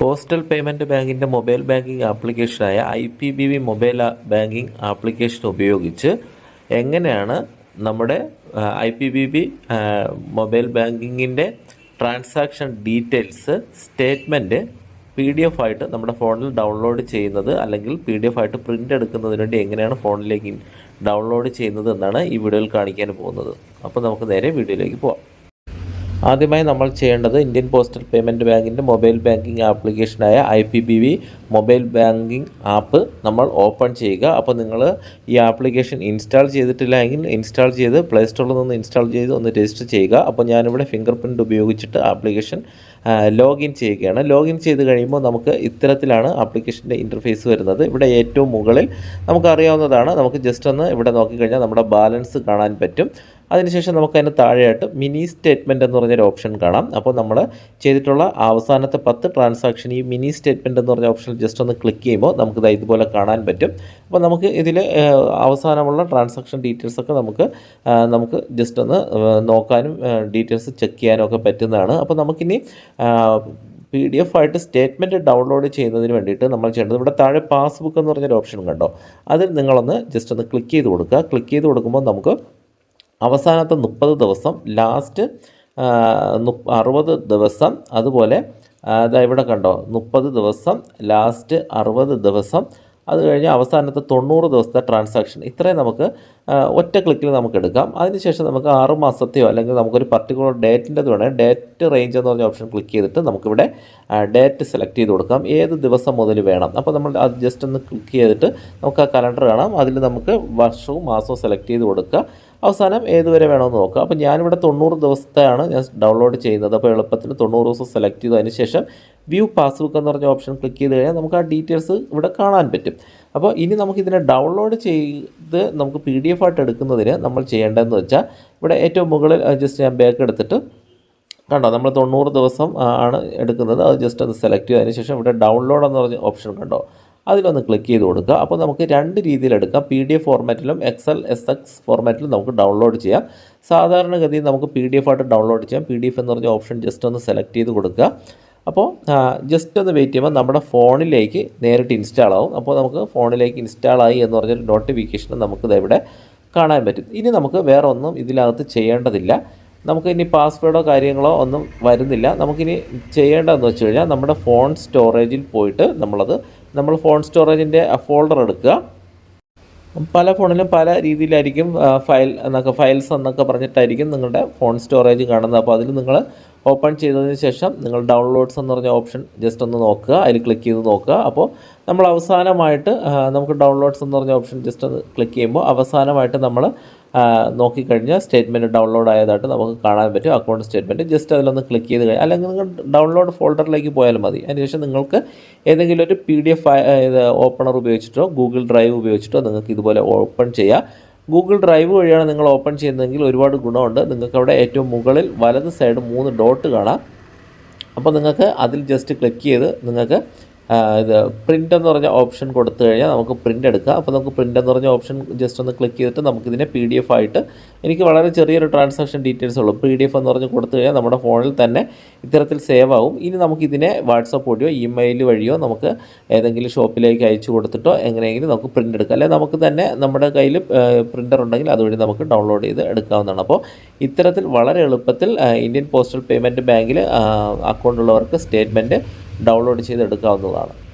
Postal payment ബാങ്കിന്റെ mobile banking ആപ്ലിക്കേഷനായ I P B V mobile banking application ഉപയോഗിച്ച് എങ്ങനെയാണ് നമ്മുടെ I P B B mobile ബാങ്കിങ്ങിന്റെ transaction details statement P D F ആയിട്ട് നമ്മുടെ ഫോണിൽ download ചെയ്യുന്നത് അല്ലെങ്കിൽ പി ഡി എഫ് ആയിട്ട് പ്രിന്റ് എടുക്കുന്നതിന് വേണ്ടി എങ്ങനെയാണ് ഫോണിലേക്ക് ഡൗൺലോഡ് ചെയ്യുന്നത് എന്നാണ് ഈ വീഡിയോയിൽ കാണിക്കാൻ പോകുന്നത്. അപ്പോൾ നമുക്ക് നേരെ വീഡിയോയിലേക്ക് പോവാം. ആദ്യമായി നമ്മൾ ചെയ്യേണ്ടത് ഇന്ത്യൻ പോസ്റ്റൽ പേയ്മെന്റ് ബാങ്കിന്റെ mobile banking ആപ്ലിക്കേഷനായ I P B V mobile banking app നമ്മൾ ഓപ്പൺ ചെയ്യുക. അപ്പോൾ നിങ്ങൾ ഈ ആപ്ലിക്കേഷൻ ഇൻസ്റ്റാൾ ചെയ്തിട്ടില്ല എങ്കിൽ ഇൻസ്റ്റാൾ ചെയ്ത് പ്ലേ സ്റ്റോറിൽ നിന്ന് ഇൻസ്റ്റാൾ ചെയ്ത് ഒന്ന് രജിസ്റ്റർ ചെയ്യുക. അപ്പോൾ ഞാനിവിടെ ഫിംഗർ പ്രിന്റ് ഉപയോഗിച്ചിട്ട് ആപ്ലിക്കേഷൻ ലോഗിൻ ചെയ്യുകയാണ്. ലോഗിൻ ചെയ്ത് കഴിയുമ്പോൾ നമുക്ക് ഇത്തരത്തിലാണ് ആപ്ലിക്കേഷന്റെ ഇന്റർഫേസ് വരുന്നത്. ഇവിടെ ഏറ്റവും മുകളിൽ നമുക്കറിയാവുന്നതാണ് നമുക്ക് ജസ്റ്റ് ഒന്ന് ഇവിടെ നോക്കിക്കഴിഞ്ഞാൽ നമ്മുടെ ബാലൻസ് കാണാൻ പറ്റും. അതിനുശേഷം നമുക്ക് അതിന് താഴെയായിട്ട് മിനി സ്റ്റേറ്റ്മെന്റ് എന്ന് പറഞ്ഞൊരു ഓപ്ഷൻ കാണാം. അപ്പോൾ നമ്മൾ ചെയ്തിട്ടുള്ള അവസാനത്തെ പത്ത് ട്രാൻസാക്ഷൻ ഈ മിനി സ്റ്റേറ്റ്മെന്റ് എന്ന് പറഞ്ഞ ഓപ്ഷനിൽ ജസ്റ്റ് ഒന്ന് ക്ലിക്ക് ചെയ്യുമ്പോൾ നമുക്കിത് ഇതുപോലെ കാണാൻ പറ്റും. അപ്പോൾ നമുക്ക് ഇതിൽ അവസാനമുള്ള ട്രാൻസാക്ഷൻ ഡീറ്റെയിൽസ് ഒക്കെ നമുക്ക് നമുക്ക് ജസ്റ്റ് ഒന്ന് നോക്കാനും ഡീറ്റെയിൽസ് ചെക്ക് ചെയ്യാനും ഒക്കെ പറ്റുന്നതാണ്. അപ്പോൾ നമുക്കിനി പി ഡി എഫ് ആയിട്ട് സ്റ്റേറ്റ്മെന്റ് ഡൗൺലോഡ് ചെയ്യുന്നതിന് വേണ്ടിയിട്ട് നമ്മൾ ചെയ്യേണ്ടത് ഇവിടെ താഴെ പാസ്ബുക്ക് എന്ന് പറഞ്ഞൊരു ഓപ്ഷൻ കണ്ടോ അതിൽ നിങ്ങളൊന്ന് ജസ്റ്റ് ഒന്ന് ക്ലിക്ക് ചെയ്ത് കൊടുക്കുക. ക്ലിക്ക് ചെയ്ത് കൊടുക്കുമ്പോൾ നമുക്ക് അവസാനത്തെ മുപ്പത് ദിവസം ലാസ്റ്റ് അറുപത് ദിവസം അതുപോലെ അതാ ഇവിടെ കണ്ടോ മുപ്പത് ദിവസം ലാസ്റ്റ് അറുപത് ദിവസം അത് കഴിഞ്ഞ് അവസാനത്തെ തൊണ്ണൂറ് ദിവസത്തെ ട്രാൻസാക്ഷൻ ഇത്രയും നമുക്ക് ഒറ്റ ക്ലിക്കിൽ നമുക്ക് എടുക്കാം. അതിനുശേഷം നമുക്ക് ആറ് മാസത്തെയോ അല്ലെങ്കിൽ നമുക്കൊരു പർട്ടിക്കുലർ ഡേറ്റിന്റെത് വേണേൽ ഡേറ്റ് റേഞ്ച് എന്ന് പറഞ്ഞ ഓപ്ഷൻ ക്ലിക്ക് ചെയ്തിട്ട് നമുക്കിവിടെ ഡേറ്റ് സെലക്ട് ചെയ്ത് കൊടുക്കാം. ഏത് ദിവസം മുതൽ വേണം. അപ്പോൾ നമ്മൾ അത് ജസ്റ്റ് ഒന്ന് ക്ലിക്ക് ചെയ്തിട്ട് നമുക്ക് ആ കലണ്ടർ കാണാം. അതിൽ നമുക്ക് വർഷവും മാസവും സെലക്ട് ചെയ്ത് കൊടുക്കുക. അവസാനം ഏതുവരെ വേണമെന്ന് നോക്കുക അപ്പോൾ ഞാനിവിടെ തൊണ്ണൂറ് ദിവസത്തെയാണ് ഞാൻ ഡൗൺലോഡ് ചെയ്യുന്നത്. അപ്പോൾ എളുപ്പത്തിൽ തൊണ്ണൂറ് ദിവസം സെലക്ട് ചെയ്തതിന് ശേഷം വ്യൂ പാസ്ബുക്ക് എന്ന് പറഞ്ഞ ഓപ്ഷൻ ക്ലിക്ക് ചെയ്ത് കഴിഞ്ഞാൽ നമുക്ക് ആ ഡീറ്റെയിൽസ് ഇവിടെ കാണാൻ പറ്റും. അപ്പോൾ ഇനി നമുക്കിതിനെ ഡൗൺലോഡ് ചെയ്ത് നമുക്ക് പി ഡി എഫ് ആയിട്ട് എടുക്കുന്നതിന് നമ്മൾ ചെയ്യേണ്ടതെന്ന് വെച്ചാൽ ഇവിടെ ഏറ്റവും മുകളിൽ ജസ്റ്റ് ഞാൻ ബാക്ക് എടുത്തിട്ട് കണ്ടോ നമ്മൾ തൊണ്ണൂറ് ദിവസം ആണ് എടുക്കുന്നത്. അത് ജസ്റ്റ് ഒന്ന് സെലക്ട് ചെയ്തതിന് ശേഷം ഇവിടെ ഡൗൺലോഡ് എന്ന് പറഞ്ഞ ഓപ്ഷൻ കണ്ടോ? അതിലൊന്ന് ക്ലിക്ക് ചെയ്ത് കൊടുക്കുക. അപ്പോൾ നമുക്ക് രണ്ട് രീതിയിലെടുക്കാം പി ഡി എഫ് ഫോർമാറ്റിലും എക്സൽ എസ് എക്സ് ഫോർമാറ്റിലും നമുക്ക് ഡൗൺലോഡ് ചെയ്യാം. സാധാരണഗതിയിൽ നമുക്ക് പി ഡി എഫ് ആയിട്ട് ഡൗൺലോഡ് ചെയ്യാം. പി ഡി എഫ് എന്ന് പറഞ്ഞ ഓപ്ഷൻ ജസ്റ്റ് ഒന്ന് സെലക്ട് ചെയ്ത് കൊടുക്കുക. അപ്പോൾ ജസ്റ്റ് ഒന്ന് വെയിറ്റ് ചെയ്യുമ്പോൾ നമ്മുടെ ഫോണിലേക്ക് നേരിട്ട് ഇൻസ്റ്റാൾ ആവും. അപ്പോൾ നമുക്ക് ഫോണിലേക്ക് ഇൻസ്റ്റാൾ ആയി എന്ന് പറഞ്ഞൊരു നോട്ടിഫിക്കേഷൻ നമുക്കിത് ഇവിടെ കാണാൻ പറ്റും. ഇനി നമുക്ക് വേറെ ഒന്നും ഇതിനകത്ത് ചെയ്യേണ്ടതില്ല. നമുക്ക് ഇനി പാസ്വേഡോ കാര്യങ്ങളോ ഒന്നും വരുന്നില്ല. നമുക്കിനി ചെയ്യേണ്ടതെന്ന് വെച്ച് കഴിഞ്ഞാൽ നമ്മുടെ ഫോൺ സ്റ്റോറേജിൽ പോയിട്ട് നമ്മളത് നമ്മൾ ഫോൺ സ്റ്റോറേജിന്റെ ഫോൾഡർ എടുക്കുക. പല ഫോണിലും പല രീതിയിലായിരിക്കും ഫയൽ എന്നൊക്കെ ഫയൽസ് എന്നൊക്കെ പറഞ്ഞിട്ടായിരിക്കും നിങ്ങളുടെ ഫോൺ സ്റ്റോറേജ് കാണുന്നത്. അപ്പോൾ അതിൽ നിങ്ങൾ ഓപ്പൺ ചെയ്തതിന് ശേഷം നിങ്ങൾ ഡൗൺലോഡ്സ് എന്ന് പറഞ്ഞ ഓപ്ഷൻ ജസ്റ്റ് ഒന്ന് നോക്കുക. അതിൽ ക്ലിക്ക് ചെയ്ത് നോക്കുക. അപ്പോൾ നമ്മൾ അവസാനമായിട്ട് നമുക്ക് ഡൗൺലോഡ്സ് എന്ന് പറഞ്ഞ ഓപ്ഷൻ ജസ്റ്റ് ഒന്ന് ക്ലിക്ക് ചെയ്യുമ്പോൾ അവസാനമായിട്ട് നമ്മൾ നോക്കിക്കഴിഞ്ഞാൽ സ്റ്റേറ്റ്മെന്റ് ഡൗൺലോഡ് ആയതായിട്ട് നമുക്ക് കാണാൻ പറ്റും. അക്കൗണ്ട് സ്റ്റേറ്റ്മെന്റ് ജസ്റ്റ് അതിലൊന്ന് ക്ലിക്ക് ചെയ്ത് കഴിഞ്ഞാൽ അല്ലെങ്കിൽ നിങ്ങൾ ഡൗൺലോഡ് ഫോൾഡറിലേക്ക് പോയാലും മതി. അതിനുശേഷം നിങ്ങൾക്ക് ഏതെങ്കിലും ഒരു പി ഡി എഫ് ഇത് ഓപ്പണർ ഉപയോഗിച്ചിട്ടോ ഗൂഗിൾ ഡ്രൈവ് ഉപയോഗിച്ചിട്ടോ നിങ്ങൾക്ക് ഇതുപോലെ ഓപ്പൺ ചെയ്യാം. ഗൂഗിൾ ഡ്രൈവ് വഴിയാണ് നിങ്ങൾ ഓപ്പൺ ചെയ്യുന്നതെങ്കിൽ ഒരുപാട് ഗുണമുണ്ട്. നിങ്ങൾക്ക് അവിടെ ഏറ്റവും മുകളിൽ വലത് സൈഡ് മൂന്ന് ഡോട്ട് കാണാം. അപ്പോൾ നിങ്ങൾക്ക് അതിൽ ജസ്റ്റ് ക്ലിക്ക് ചെയ്ത് നിങ്ങൾക്ക് ഇത് പ്രിന്റ് എന്ന് പറഞ്ഞ ഓപ്ഷൻ കൊടുത്തു കഴിഞ്ഞാൽ നമുക്ക് പ്രിന്റ് എടുക്കാം. അപ്പോൾ നമുക്ക് പ്രിന്റ് എന്ന് പറഞ്ഞ ഓപ്ഷൻ ജസ്റ്റ് ഒന്ന് ക്ലിക്ക് ചെയ്തിട്ട് നമുക്കിതിനെ പി ഡി എഫ് ആയിട്ട് എനിക്ക് വളരെ ചെറിയൊരു ട്രാൻസാക്ഷൻ ഡീറ്റെയിൽസ് ഉള്ളൂ. പി ഡി എഫ് എന്ന് പറഞ്ഞ് കൊടുത്തു കഴിഞ്ഞാൽ നമ്മുടെ ഫോണിൽ തന്നെ ഇത്തരത്തിൽ സേവ് ആവും. ഇനി നമുക്കിതിനെ വാട്സപ്പ് വഴിയോ ഇമെയിൽ വഴിയോ നമുക്ക് ഏതെങ്കിലും ഷോപ്പിലേക്ക് അയച്ചു കൊടുത്തിട്ടോ എങ്ങനെയെങ്കിലും നമുക്ക് പ്രിന്റ് എടുക്കാം. അല്ലെങ്കിൽ നമുക്ക് തന്നെ നമ്മുടെ കയ്യിൽ പ്രിന്റർ ഉണ്ടെങ്കിൽ അതുവഴി നമുക്ക് ഡൗൺലോഡ് ചെയ്ത് എടുക്കാവുന്നതാണ്. അപ്പോൾ ഇത്തരത്തിൽ വളരെ എളുപ്പത്തിൽ ഇന്ത്യൻ പോസ്റ്റൽ പേയ്മെന്റ് ബാങ്കിൽ അക്കൗണ്ട് ഉള്ളവർക്ക് സ്റ്റേറ്റ്മെന്റ് ഡൗൺലോഡ് ചെയ്തെടുക്കാവുന്നതാണ്.